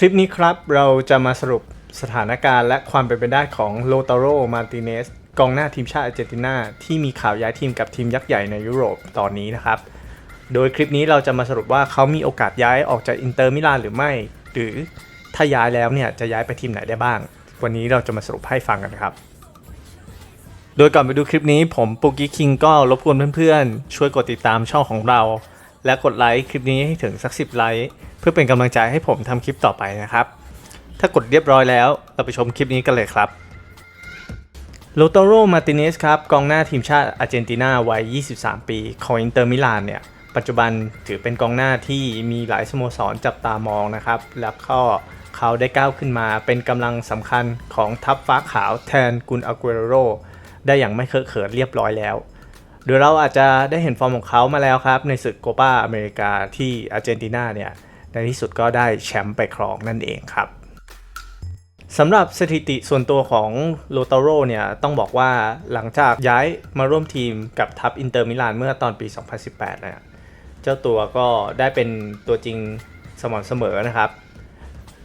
คลิปนี้ครับเราจะมาสรุปสถานการณ์และความเป็นไปได้ของโลตาโรมาร์ติเนสกองหน้าทีมชาติอาร์เจนตินาที่มีข่าวย้ายทีมกับทีมยักษ์ใหญ่ในยุโรปตอนนี้นะครับ โดยคลิปนี้เราจะมาสรุปว่าเขามีโอกาสย้ายออกจากอินเตอร์มิลานหรือไม่ หรือถ้าย้ายแล้วเนี่ยจะย้ายไปทีมไหนได้บ้าง วันนี้เราจะมาสรุปให้ฟังกันครับ โดยก่อนไปดูคลิปนี้ผมปุกกี้คิงก็รบกวนเพื่อนๆช่วยกดติดตามช่องของเรา และกดไลค์คลิปนี้ให้ถึงสักสิบไลค์ เพื่อเป็นกำลังใจให้ผมทำคลิปต่อไปนะครับ ถ้ากดเรียบร้อยแล้วเราไปชมคลิปนี้กันเลยครับโลโตโรมาติเนสครับกองหน้าทีมชาติอาร์เจนตินาวัย 23 ปีของอินเตอร์มิลานเนี่ยปัจจุบันถือเป็นกองหน้าที่มีหลายสโมสรจับตามองนะครับ แล้วก็เขาได้ก้าวขึ้นมาเป็นกำลังสำคัญของทัพฟ้าขาวแทนกุนอากุเรโรได้อย่างไม่เคอะเขินเรียบร้อยแล้วโดยเราอาจจะได้เห็นฟอร์มของเขามาแล้วครับ ในศึกโกปาอเมริกาที่อาร์เจนตินาเนี่ย ในที่สุดก็ได้แชมป์ไปครองนั่นเองครับสำหรับสถิติส่วนตัวของโลตาโรเนี่ยต้องบอกว่าหลังจากย้ายมาร่วมทีมกับทัพอินเตอร์มิลานเมื่อตอนปี 2018เนี่ยเจ้าตัวก็ได้เป็นตัวจริงสม่ำเสมอนะครับ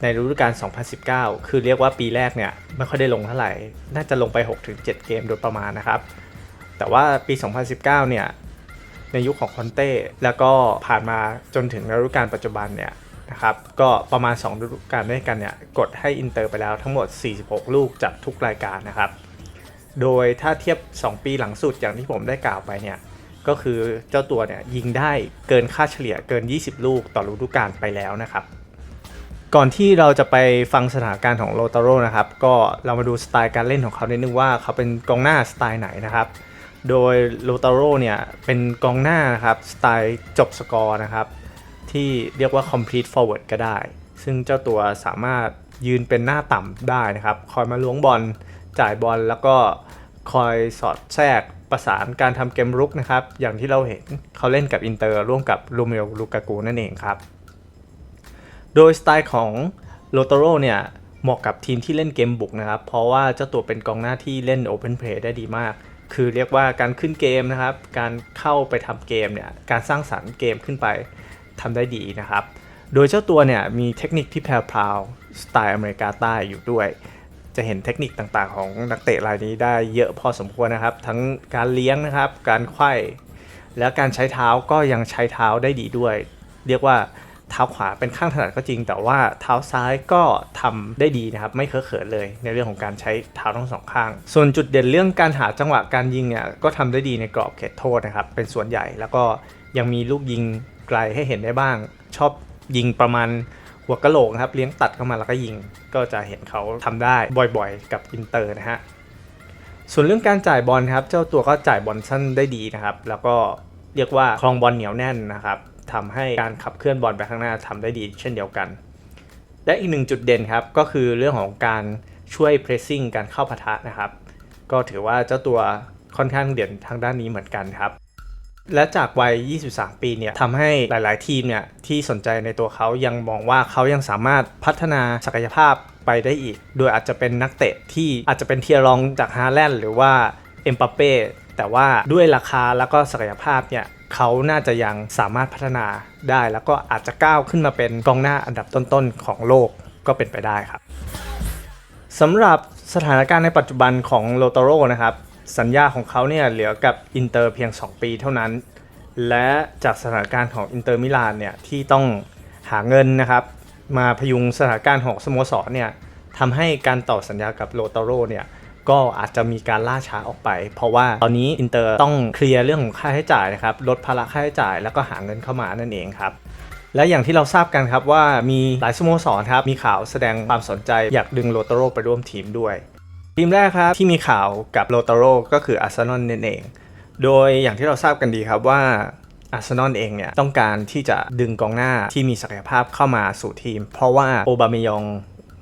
ในฤดูกาล 2019 คือเรียกว่าปีแรกเนี่ยไม่ค่อยได้ลงเท่าไหร่ น่าจะลงไป 6-7 เกมโดยประมาณนะครับ แต่ว่าปี 2019 เนี่ย ในยุคของคอนเต้แล้วก็ผ่านมาจนถึงฤดูกาลปัจจุบันเนี่ยนะครับก็ประมาณ2ฤดูกาลด้วยกันเนี่ยกดให้อินเตอร์ไปแล้วทั้งหมด 46 ลูกจากทุกรายการนะครับ โดยถ้าเทียบ 2 ปีหลังสุดอย่างที่ผมได้กล่าวไปเนี่ยก็คือเจ้าตัวเนี่ยยิงได้เกินค่าเฉลี่ยเกิน 20 ลูกต่อฤดูกาลไปแล้วนะครับ ก่อนที่เราจะไปฟังสถานการณ์ของโลตาโรนะครับ ก็เรามาดูสไตล์การเล่นของเขานิดนึงว่าเขาเป็นกองหน้าสไตล์ไหนนะครับ โดยโลตาโรเนี่ยเป็นกองหน้านะครับสไตล์จบสกอร์นะครับ ที่เรียกว่า complete forward ก็ได้ ซึ่งเจ้าตัวสามารถยืนเป็นหน้าต่ำได้นะครับ คอยมาล้วงบอลจ่ายบอลแล้วก็คอยสอดแทรกประสานการทำเกมรุกนะครับ อย่างที่เราเห็นเขาเล่นกับอินเตอร์ร่วมกับลูเมลลูกากูนั่นเองครับ โดยสไตล์ของโลโตโรเนี่ยเหมาะกับทีมที่เล่นเกมบุกนะครับ เพราะว่าเจ้าตัวเป็นกองหน้าที่เล่น Open Play ได้ดีมาก คือเรียกว่าการขึ้นเกมนะครับ การเข้าไปทำเกมเนี่ย การสร้างสรรค์เกมขึ้นไปทำได้ดีนะครับ โดยเจ้าตัวเนี่ยมีเทคนิคที่แพรวสไตล์อเมริกาใต้อยู่ด้วย จะเห็นเทคนิคต่างๆ ของนักเตะรายนี้ได้เยอะพอสมควรนะครับ ทั้งการเลี้ยงนะครับ การไขว้ แล้วการใช้เท้าก็ยังใช้เท้าได้ดีด้วย เรียกว่า เท้าขวาเป็นข้างถนัดก็จริง แต่ว่าเท้าซ้ายก็ทำได้ดีนะครับ ไม่เคอะเขินเลย ในเรื่องของการใช้เท้าทั้งสองข้าง ส่วนจุดเด่นเรื่องการหาจังหวะการยิงเนี่ยก็ทำได้ดีในกรอบเขตโทษนะครับ เป็นส่วนใหญ่แล้วก็ยังมีลูกยิงไกลให้เห็นได้บ้าง ชอบยิงประมาณหัวกะโหลกครับเลี้ยงตัดเข้ามาแล้วก็ยิง ก็จะเห็นเขาทำได้บ่อยๆ กับอินเตอร์นะฮะส่วนเรื่องการจ่ายบอลครับ เจ้าตัวก็จ่ายบอลสั้นได้ดีนะครับ แล้วก็เรียกว่าคลองบอลเหนียวแน่นนะครับ ทำให้การขับเคลื่อนบอลไปข้างหน้าทำได้ดีเช่นเดียวกัน และอีกหนึ่งจุดเด่นครับก็คือเรื่องของการช่วยเพรสซิ่งการเข้าปะทะนะครับ ก็ถือว่าเจ้าตัวค่อนข้างเด่นทางด้านนี้เหมือนกันครับ และจากวัย 23 ปีเนี่ยทำให้หลาย ๆ ทีมเนี่ยที่สนใจในตัวเขายังมองว่าเขายังสามารถพัฒนาศักยภาพไปได้อีก โดยอาจจะเป็นนักเตะที่อาจจะเป็นเทียร์รองจากฮาแลนด์หรือว่าเอ็มปาเป้แต่ว่าด้วยราคาแล้วก็ศักยภาพเนี่ย เขาน่าจะยังสามารถพัฒนาได้ แล้วก็อาจจะก้าวขึ้นมาเป็นกองหน้าอันดับต้นๆของโลกก็เป็นไปได้ครับสำหรับสถานการณ์ในปัจจุบันของโลโตโรนะครับสัญญาของเขาเนี่ยเหลือกับอินเตอร์เพียง 2 ปีเท่านั้น และจากสถานการณ์ของอินเตอร์มิลานเนี่ยที่ต้องหาเงินนะครับมาพยุงสถานการณ์ของสโมสรเนี่ยทำให้การต่อสัญญากับโลโตโรเนี่ย ก็อาจจะมีการล่าช้าออกไป เพราะว่าตอนนี้อินเตอร์ต้องเคลียร์เรื่องของค่าใช้จ่ายนะครับลดภาระค่าใช้จ่ายแล้วก็หาเงินเข้ามานั่นเองครับและอย่างที่เราทราบกันครับว่ามีหลายสโมสรครับมีข่าวแสดงความสนใจอยากดึงโลโตโรไปร่วมทีมด้วย ทีมแรกครับที่มีข่าวกับโลโตโรก็คืออาร์เซนอลนั่นเอง โดยอย่างที่เราทราบกันดีครับว่าอาร์เซนอลเองเนี่ยต้องการที่จะดึงกองหน้าที่มีศักยภาพเข้ามาสู่ทีม เพราะว่าโอบามยอง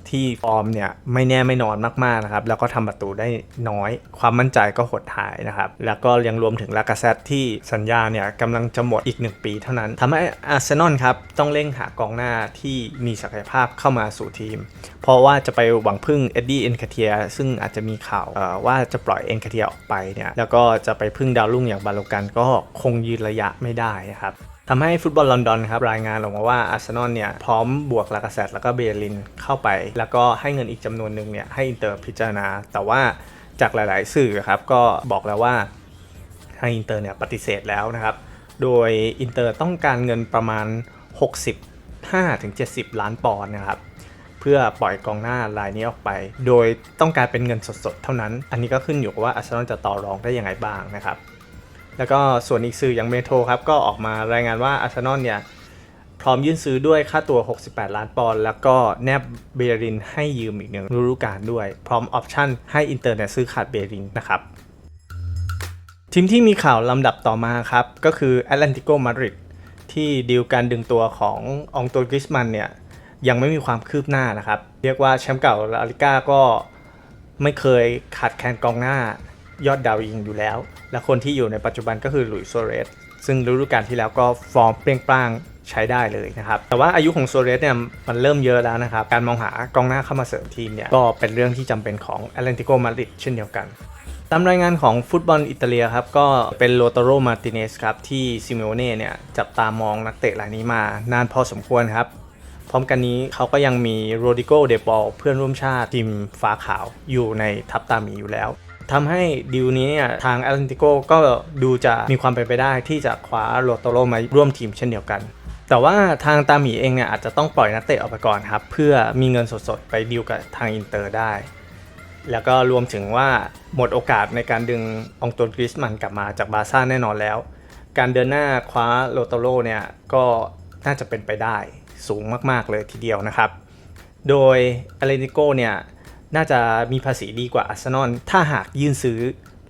ที่ฟอร์มเนี่ยไม่แน่ไม่นอนมากๆนะครับแล้วก็ทำประตูได้น้อย ความมั่นใจก็หดหายนะครับแล้วก็ยังรวมถึงลากาเซตที่สัญญาเนี่ยกำลังจะหมดอีก 1 ปีเท่านั้นทำให้อาร์เซนอลครับต้องเร่งหากองหน้าที่มีศักยภาพเข้ามาสู่ทีม เพราะว่าจะไปหวังพึ่งเอ็ดดี้เอ็นคาเทียซึ่งอาจจะมีข่าวว่าจะปล่อยเอ็นคาเทียออกไปเนี่ยแล้วก็จะไปพึ่งดาวรุ่งอย่างบาโลกันก็คงยืนระยะไม่ได้นะครับ ทำให้ฟุตบอลลอนดอนครับรายงานออกมาว่าอาร์เซนอลเนี่ยพร้อมบวกลากาเซตแล้วก็เบลินเข้าไป แล้วก็ให้เงินอีกจำนวนหนึ่งเนี่ยให้อินเตอร์พิจารณา แต่ว่าจากหลาย ๆ สื่อครับก็บอกแล้วว่าทางอินเตอร์เนี่ยปฏิเสธแล้วนะครับ โดยอินเตอร์ต้องการเงินประมาณ 65-70 ล้านปอนด์นะครับเพื่อปล่อยกองหน้ารายนี้ออกไป โดยต้องการเป็นเงินสดๆ เท่านั้น อันนี้ก็ขึ้นอยู่กับว่าอาร์เซนอลจะต่อรองได้ยังไงบ้างนะครับ แล้วก็ส่วนอีกสื่ออย่างเมโทรครับก็ออกมารายงานว่าอาร์เซนอลเนี่ยพร้อมยื่นซื้อด้วยค่าตัว 68 ล้านปอนด์แล้วก็แนบเบรินให้ยืมอีกหนึ่งฤดูกาลด้วย พร้อมออปชั่นให้อินเตอร์เนี่ยซื้อขาดเบรินนะครับทีมที่มีข่าวลำดับต่อมาครับ ก็คือแอตแลนติโกมาดริดที่ดีลการดึงตัวขององโตกริสมันเนี่ยยังไม่มีความคืบหน้านะครับ เรียกว่าแชมป์เก่าลาลิก้าก็ไม่เคยขาดแคลนกองหน้า ยอดดาวยิงอยู่แล้ว และคนที่อยู่ในปัจจุบันก็คือหลุยส์โซเรสซึ่งฤดูกาลที่แล้วก็ฟอร์มเปรี้ยงปร้างใช้ได้เลยนะครับ แต่ว่าอายุของโซเรสเนี่ยมันเริ่มเยอะแล้วนะครับ การมองหากองหน้าเข้ามาเสริมทีมเนี่ยก็เป็นเรื่องที่จำเป็นของแอตเลนติโกมาดริดเช่นเดียวกัน ตามรายงานของฟุตบอลอิตาเลียครับ ก็เป็นโลตาโรมาติเนสครับ ที่ซิเมโอเน่เนี่ยจับตามองนักเตะรายนี้มานานพอสมควรครับ พร้อมกันนี้เขาก็ยังมีโรดิโกเดปอลเพื่อนร่วมชาติทีมฟ้าขาวอยู่ในทัพตามีอยู่แล้ว ทำให้ดีลนี้เนี่ยทางแอตเลนติโกก็ดูจะมีความเป็นไปได้ที่จะคว้าโรตโรมาร่วมทีมเช่นเดียวกัน แต่ว่าทางตาหมีเองเนี่ยอาจจะต้องปล่อยนักเตะออกไปก่อนครับ เพื่อมีเงินสดๆ ไปดีลกับทางอินเตอร์ได้ แล้วก็รวมถึงว่าหมดโอกาสในการดึงองตัวกริสมันกลับมาจากบาร์ซ่าแน่นอนแล้ว การเดินหน้าคว้าโลโตโรเนี่ยก็น่าจะเป็นไปได้สูงมากๆเลยทีเดียวนะครับ โดยอเลนิโกเนี่ย น่าจะมีภาษีดีกว่าอาร์เซนอลถ้าหากยื่นซื้อ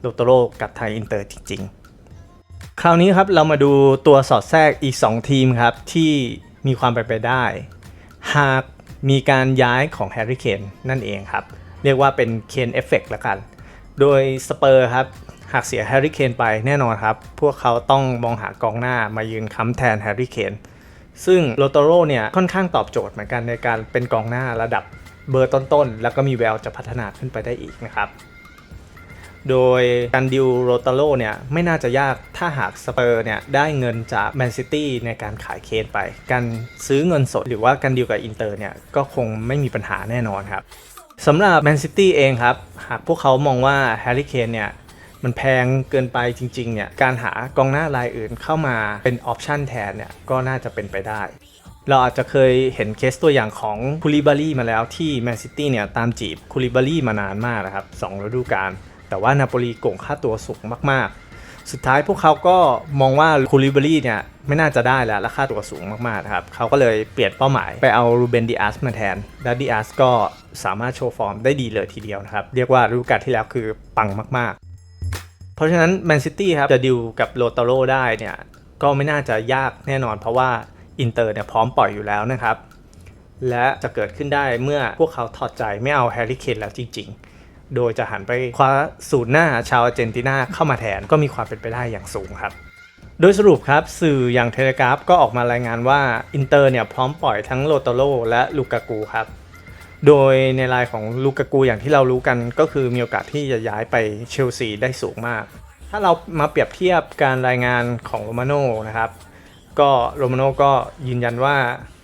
โลโตโรกับไทยอินเตอร์จริงๆ คราวนี้ครับเรามาดูตัวสอดแทรกอีก 2 ทีมครับ ที่มีความเป็นไปได้ หากมีการย้ายของแฮร์รี่เคนนั่นเองครับ เรียกว่าเป็นเคนเอฟเฟกต์ละกัน โดยสเปอร์ครับ หากเสียแฮร์รี่เคนไปแน่นอนครับ พวกเขาต้องมองหากองหน้ามายืนค้ำแทนแฮร์รี่เคนซึ่งโลโตโรเนี่ยค่อนข้างตอบโจทย์เหมือนกันในการเป็นกองหน้าระดับ เบอร์ต้นๆ แล้วก็มีแววจะพัฒนาขึ้นไปได้อีกนะครับ โดยการดิวโรตาโรเนี่ยไม่น่าจะยากถ้าหากสเปอร์เนี่ยได้เงินจากแมนซิตี้ในการขายเคนไป การซื้อเงินสดหรือว่าการดิวกับอินเตอร์เนี่ยก็คงไม่มีปัญหาแน่นอนครับสำหรับแมนซิตี้เองครับ หากพวกเขามองว่าแฮร์รี่เคนเนี่ยมันแพงเกินไปจริงๆเนี่ยการหากองหน้ารายอื่นเข้ามาเป็นออปชันแทนเนี่ยก็น่าจะเป็นไปได้ เราอาจจะเคยเห็นเคสตัวอย่างของคูลิบารีมาแล้วที่แมนซิตี้เนี่ยตามจีบคูลิบารีมานานมากนะครับสองฤดูกาลแต่ว่านาโปลีโก่งค่าตัวสูงมากๆ สุดท้ายพวกเขาก็มองว่าคูลิบารีเนี่ยไม่น่าจะได้แล้วและค่าตัวสูงมากๆนะครับเขาก็เลยเปลี่ยนเป้าหมายไปเอารูเบนดิอาสมาแทนและดิอาสก็สามารถโชว์ฟอร์มได้ดีเลยทีเดียวนะครับเรียกว่าฤดูกาลที่แล้วคือปังมากๆ เพราะฉะนั้นแมนซิตี้ครับจะดิวกับโลตาโรได้เนี่ยก็ไม่น่าจะยากแน่นอนเพราะว่า อินเตอร์เนี่ยพร้อมปล่อยอยู่แล้วนะครับ และจะเกิดขึ้นได้เมื่อพวกเขาถอดใจไม่เอาแฮร์รี่เคนแล้วจริง ๆ โดยจะหันไปคว้าสูตรหน้าชาวอาร์เจนตินาเข้ามาแทนก็มีความเป็นไปได้อย่างสูงครับโดยสรุปครับ สื่ออย่างเทเลกราฟก็ออกมารายงานว่าอินเตอร์เนี่ยพร้อมปล่อยทั้งโลโตโรและลูกากูครับ โดยในรายของลูกากูอย่างที่เรารู้กันก็คือมีโอกาสที่จะย้ายไปเชลซีได้สูงมาก ถ้าเรามาเปรียบเทียบการรายงานของโรมาโนนะครับ ก็โรมาโน่ก็ยืนยันว่า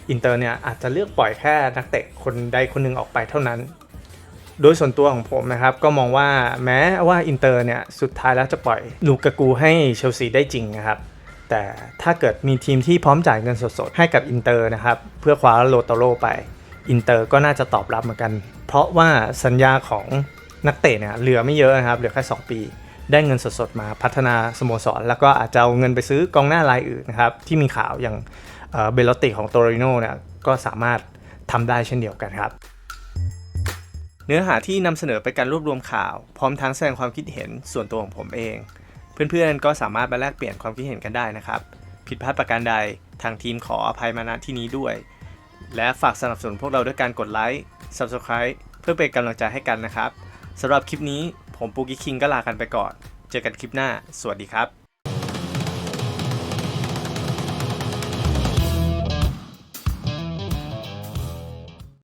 อินเตอร์เนี่ยอาจจะเลือกปล่อยแค่นักเตะคนใดคนหนึ่งออกไปเท่านั้น โดยส่วนตัวของผมนะครับ ก็มองว่าแม้ว่าอินเตอร์เนี่ยสุดท้ายแล้วจะปล่อยลูกากูให้เชลซีได้จริงนะครับแต่ถ้าเกิดมีทีมที่พร้อมจ่ายเงินสดๆ ให้กับอินเตอร์นะครับเพื่อคว้าโลโตโรไปอินเตอร์ก็น่าจะตอบรับเหมือนกัน เพราะว่าสัญญาของนักเตะเนี่ยเหลือไม่เยอะนะครับเหลือแค่ 2 ปี ได้เงินสดๆมาพัฒนาสโมสร แล้วก็อาจจะเอาเงินไปซื้อกองหน้ารายอื่นนะครับที่มีข่าวอย่างเบลลติของโตริโนเนี่ยก็สามารถทำได้เช่นเดียวกันครับ เนื้อหาที่นำเสนอเป็นการรวบรวมข่าว พร้อมทั้งแสดงความคิดเห็นส่วนตัวของผมเอง เพื่อนๆก็สามารถมาแลกเปลี่ยนความคิดเห็นกันได้นะครับ ผิดพลาดประการใดทางทีมขออภัยมาณที่นี้ด้วย และฝากสนับสนุนพวกเราด้วยการกดไลค์ Subscribe เพื่อเป็นกำลังใจให้กันนะครับสำหรับคลิปนี้ ผมปูกิคิงก็ลากันไปก่อน เจอกันคลิปหน้า สวัสดีครับ